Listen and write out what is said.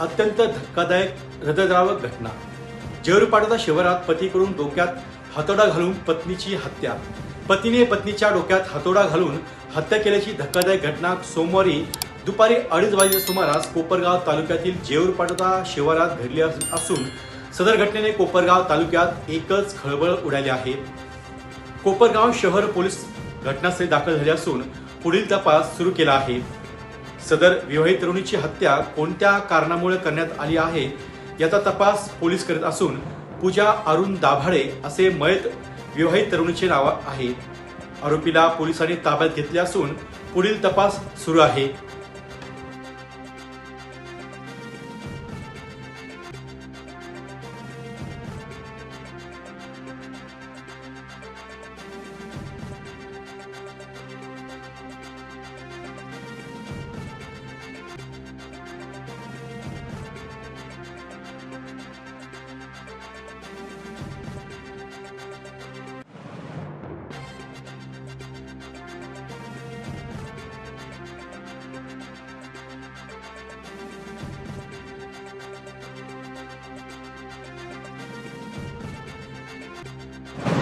अत्यंत धक्कादायक हृदयद्रावक घटना. जेवरपाडा शिवारात पतीकडून डोक्यात हातोडा घालून पत्नीची हत्या. पतीने पत्नीच्या डोक्यात हातोडा घालून हत्या केल्याची धक्कादायक घटना सोमवारी दुपारी अडीच वाजेच्या सुमारास कोपरगाव तालुक्यातील जेऊरपाडा शिवारात घडली असून सदर घटनेने कोपरगाव तालुक्यात एकच खळबळ उडाली आहे. कोपरगाव शहर पोलीस घटनास्थळी दाखल झाले असून पुढील तपास सुरू केला आहे. सदर विवाहित तरुणीची हत्या कोणत्या कारणामुळे करण्यात आली आहे याचा तपास पोलीस करीत असून पूजा अरुण दाभाडे असे मयत विवाहित तरुणीचे नाव आहे. आरोपीला पोलिसांनी ताब्यात घेतले असून पुढील तपास सुरू आहे.